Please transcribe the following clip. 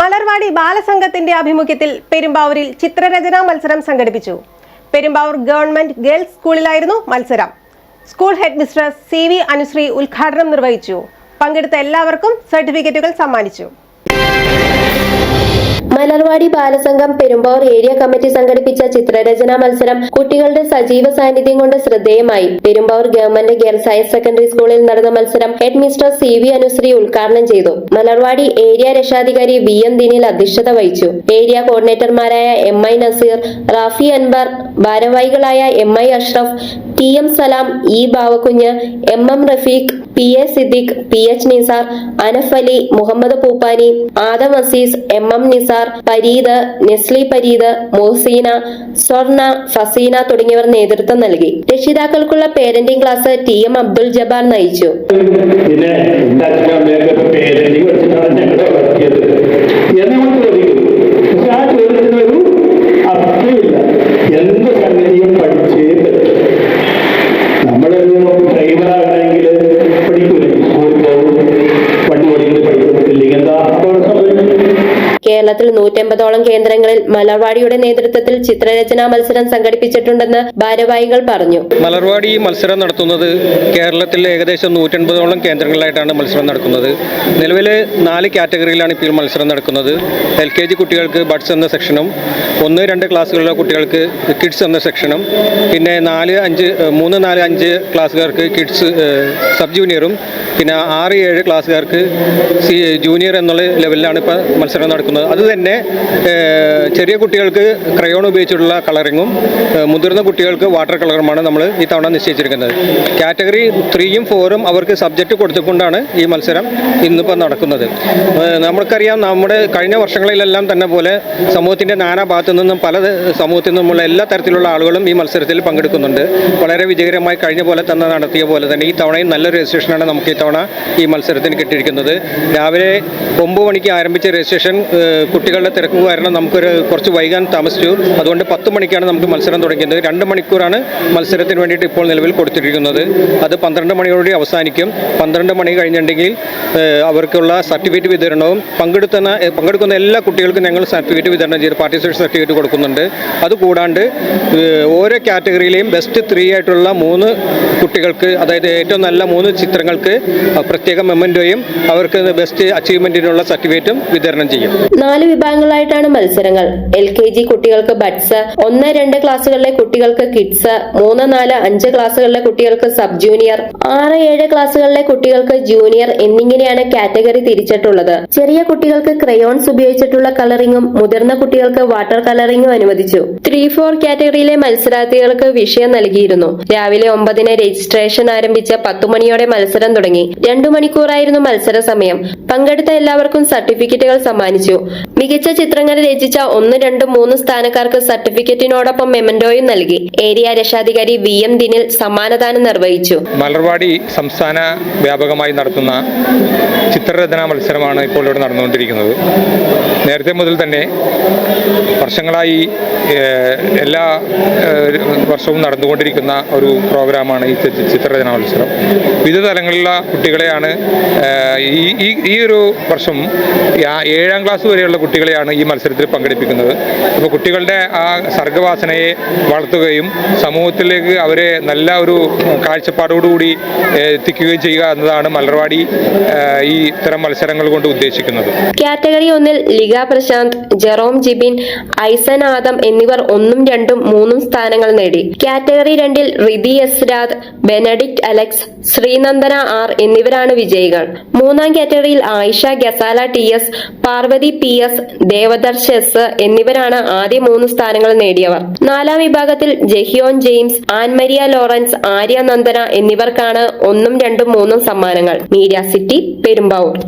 മലർവാടി ബാലസംഘത്തിന്റെ ആഭിമുഖ്യത്തിൽ പെരുമ്പാവൂരിൽ ചിത്രരചനാ മത്സരം സംഘടിപ്പിച്ചു. പെരുമ്പാവൂർ ഗവൺമെന്റ് ഗേൾസ് സ്കൂളിലായിരുന്നു മത്സരം. School head mistress C V Anusree ഉദ്ഘാടനം നിർവഹിച്ചു. പങ്കെടുത്ത എല്ലാവർക്കും സർട്ടിഫിക്കറ്റുകൾ സമ്മാനിച്ചു. മലർവാടി ബാലസംഘം പെരുമ്പാവൂർ ഏരിയ കമ്മിറ്റി സംഘടിപ്പിച്ച ചിത്രരചനാ മത്സരം കുട്ടികളുടെ സജീവ സാന്നിധ്യം കൊണ്ട് ശ്രദ്ധേയമായി. Perumbavoor government girls higher secondary സ്കൂളിൽ നടന്ന മത്സരം head mister C V Anusree ഉദ്ഘാടനം ചെയ്തു. മലർവാടി ഏരിയ രക്ഷാധികാരി വി എം ദിനിൽ അധ്യക്ഷത വഹിച്ചു. ഏരിയ കോർഡിനേറ്റർമാരായ എം ഐ നസീർ റാഫി അൻബർ ഭാരവാഹികളായ M I Ashraf T M Salam E Bavakunju M M Rafeeq P A Siddique P H Nisar Anaf Ali Muhammad Pooppani Adam Azeez M M Nisar Pareed Nesli Pareed Moseena Swarna Faseena തുടങ്ങിയവർ നേതൃത്വം നൽകി. രക്ഷിതാക്കൾക്കുള്ള parenting class T M Abdul Jabbar നയിച്ചു. എന്ത് സംഗതിയും പഠിച്ചേ പറ്റും? Parenting കേരളത്തിൽ നൂറ്റമ്പതോളം കേന്ദ്രങ്ങളിൽ മലർവാടിയുടെ നേതൃത്വത്തിൽ ചിത്രരചനാ മത്സരം സംഘടിപ്പിച്ചിട്ടുണ്ടെന്ന് ഭാരവാഹികൾ പറഞ്ഞു. മലർവാടി മത്സരം നടത്തുന്നത് കേരളത്തിൽ ഏകദേശം നൂറ്റൻപതോളം കേന്ദ്രങ്ങളിലായിട്ടാണ് മത്സരം നടക്കുന്നത്. നിലവിൽ നാല് കാറ്റഗറിയിലാണ് ഇപ്പോൾ മത്സരം നടക്കുന്നത്. എൽ കെ ജി കുട്ടികൾക്ക് ബഡ്സ് എന്ന സെക്ഷനും ഒന്ന് രണ്ട് ക്ലാസ്സുകളിലെ കുട്ടികൾക്ക് കിഡ്സ് എന്ന സെക്ഷനും പിന്നെ നാല് അഞ്ച് മൂന്ന് നാല് അഞ്ച് ക്ലാസ്സുകാർക്ക് കിഡ്സ് സബ് ജൂനിയറും പിന്നെ ആറ് ഏഴ് ക്ലാസ്സുകാർക്ക് സി ജൂനിയർ എന്നുള്ള ലെവലിലാണ് ഇപ്പോൾ മത്സരം നടക്കുന്നത്. അത് തന്നെ ചെറിയ കുട്ടികൾക്ക് ക്രയോൺ ഉപയോഗിച്ചിട്ടുള്ള കളറിങ്ങും മുതിർന്ന കുട്ടികൾക്ക് വാട്ടർ കളറുമാണ് നമ്മൾ ഈ തവണ നിശ്ചയിച്ചിരിക്കുന്നത്. കാറ്റഗറി ത്രീയും ഫോറും അവർക്ക് സബ്ജക്റ്റ് കൊടുത്തുകൊണ്ടാണ് ഈ മത്സരം ഇന്നിപ്പോൾ നടക്കുന്നത്. നമുക്കറിയാം നമ്മുടെ കഴിഞ്ഞ വർഷങ്ങളിലെല്ലാം തന്നെ പോലെ സമൂഹത്തിന്റെ നാനാ ഭാഗത്തു നിന്നും പല സമൂഹത്തിൽ നിന്നുമുള്ള എല്ലാ തരത്തിലുള്ള ആളുകളും ഈ മത്സരത്തിൽ പങ്കെടുക്കുന്നുണ്ട്. വളരെ വിജയകരമായി കഴിഞ്ഞ പോലെ തന്നെ നടത്തിയ പോലെ തന്നെ ഈ തവണയും നല്ലൊരു രജിസ്ട്രേഷനാണ് നമുക്ക് ഇത്തവണ തവണ ഈ മത്സരത്തിന് കിട്ടിയിരിക്കുന്നത്. രാവിലെ ഒമ്പത് മണിക്ക് ആരംഭിച്ച രജിസ്ട്രേഷൻ കുട്ടികളുടെ തിരക്ക് കാരണം നമുക്കൊരു കുറച്ച് വൈകാൻ താമസിച്ചു. അതുകൊണ്ട് പത്ത് മണിക്കാണ് നമുക്ക് മത്സരം തുടങ്ങിയത്. രണ്ട് മണിക്കൂറാണ് മത്സരത്തിന് വേണ്ടിയിട്ട് ഇപ്പോൾ നിലവിൽ കൊടുത്തിരിക്കുന്നത്. അത് പന്ത്രണ്ട് മണിയോടെ അവസാനിക്കും. പന്ത്രണ്ട് മണി കഴിഞ്ഞിട്ടുണ്ടെങ്കിൽ അവർക്കുള്ള സർട്ടിഫിക്കറ്റ് വിതരണവും പങ്കെടുക്കുന്ന പങ്കെടുക്കുന്ന എല്ലാ കുട്ടികൾക്കും ഞങ്ങൾ സർട്ടിഫിക്കറ്റ് വിതരണം ചെയ്ത് പാർട്ടിസിപ്പേഷൻ സർട്ടിഫിക്കറ്റ് കൊടുക്കുന്നുണ്ട്. അതുകൂടാണ്ട് ഓരോ കാറ്റഗറിയിലെയും ബെസ്റ്റ് ത്രീ ആയിട്ടുള്ള മൂന്ന് കുട്ടികൾക്ക് അതായത് ഏറ്റവും നല്ല മൂന്ന് ചിത്രങ്ങൾക്ക് പ്രത്യേക മെമ്മന്റോയും അവർക്ക് ബെസ്റ്റ് അച്ചീവ്മെന്റിനുള്ള സർട്ടിഫിക്കറ്റും വിതരണം ചെയ്യും. നാല് വിഭാഗങ്ങളായിട്ടാണ് മത്സരങ്ങൾ. എൽ കെ ജി കുട്ടികൾക്ക് ബഡ്സ് ഒന്ന് രണ്ട് ക്ലാസ്സുകളിലെ കുട്ടികൾക്ക് കിഡ്സ് മൂന്ന് നാല് അഞ്ച് ക്ലാസ്സുകളിലെ കുട്ടികൾക്ക് സബ് ജൂനിയർ ആറ് ഏഴ് ക്ലാസ്സുകളിലെ കുട്ടികൾക്ക് ജൂനിയർ എന്നിങ്ങനെയാണ് കാറ്റഗറി തിരിച്ചിട്ടുള്ളത്. ചെറിയ കുട്ടികൾക്ക് ക്രയോൺസ് ഉപയോഗിച്ചിട്ടുള്ള കളറിംഗും മുതിർന്ന കുട്ടികൾക്ക് വാട്ടർ കളറിംഗും അനുവദിച്ചു. ത്രീ ഫോർ കാറ്റഗറിയിലെ മത്സരാർത്ഥികൾക്ക് വിഷയം നൽകിയിരുന്നു. രാവിലെ ഒമ്പതിന് രജിസ്ട്രേഷൻ ആരംഭിച്ച പത്തു മണിയോടെ മത്സരം തുടങ്ങി. രണ്ടു മണിക്കൂറായിരുന്നു മത്സര സമയം. പങ്കെടുത്ത എല്ലാവർക്കും സർട്ടിഫിക്കറ്റുകൾ സമ്മാനിച്ചു. മികച്ച ചിത്രങ്ങൾ രചിച്ച ഒന്ന് രണ്ടും മൂന്ന് സ്ഥാനക്കാർക്ക് സർട്ടിഫിക്കറ്റിനോടൊപ്പം മെമന്റോയും നൽകി. ഏരിയ രക്ഷാധികാരി വി എം ദിനിൽ സമ്മാനദാനം നിർവഹിച്ചു. മലർവാടി സംസ്ഥാന വ്യാപകമായി നടത്തുന്ന ചിത്രരചനാ മത്സരമാണ് ഇപ്പോൾ ഇവിടെ നടന്നുകൊണ്ടിരിക്കുന്നത്. നേരത്തെ മുതൽ തന്നെ വർഷങ്ങളായി എല്ലാ വർഷവും നടന്നുകൊണ്ടിരിക്കുന്ന ഒരു പ്രോഗ്രാമാണ് ഈ ചിത്രരചനാ മത്സരം. വിവിധ തലങ്ങളിലുള്ള കുട്ടികളെയാണ് ഈ ഈ ഒരു വർഷം ഏഴാം ക്ലാസ് വരെയുള്ള കുട്ടികളെയാണ് ഈ മത്സരത്തിൽ പങ്കെടുപ്പിക്കുന്നത്. അപ്പോൾ കുട്ടികളുടെ ആ സർഗവാസനയെ വളർത്തുകയും സമൂഹത്തിലേക്ക് അവരെ നല്ല ഒരു കാഴ്ചപ്പാടോടുകൂടി എത്തിക്കുകയും ചെയ്യുക എന്നതാണ് മലർവാടി ഈ ഇത്തരം മത്സരങ്ങൾ കൊണ്ട് ഉദ്ദേശിക്കുന്നത്. കാറ്റഗറി ഒന്നിൽ ലിഗ പ്രശാന്ത് ജെറോം ജിബിൻ ഐസൻ ആദം എന്നിവർ ഒന്നും രണ്ടും മൂന്നും സ്ഥാനങ്ങൾ നേടി. കാറ്റഗറി രണ്ടിൽ Rithi Ezrad Benedict Alex Sreenandana R എന്നിവരാണ് വിജയികൾ. മൂന്നാം കാറ്റഗറിയിൽ Ayisha Gazala T S Parvathy P S Devadarsh S എന്നിവരാണ് ആദ്യ മൂന്ന് സ്ഥാനങ്ങൾ നേടിയവർ. നാലാം വിഭാഗത്തിൽ Jehion James Ann Maria Lawrence Arya Nandana എന്നിവർക്കാണ് ഒന്നും രണ്ടും മൂന്നും സമ്മാനങ്ങൾ. Media city Perumbavoor.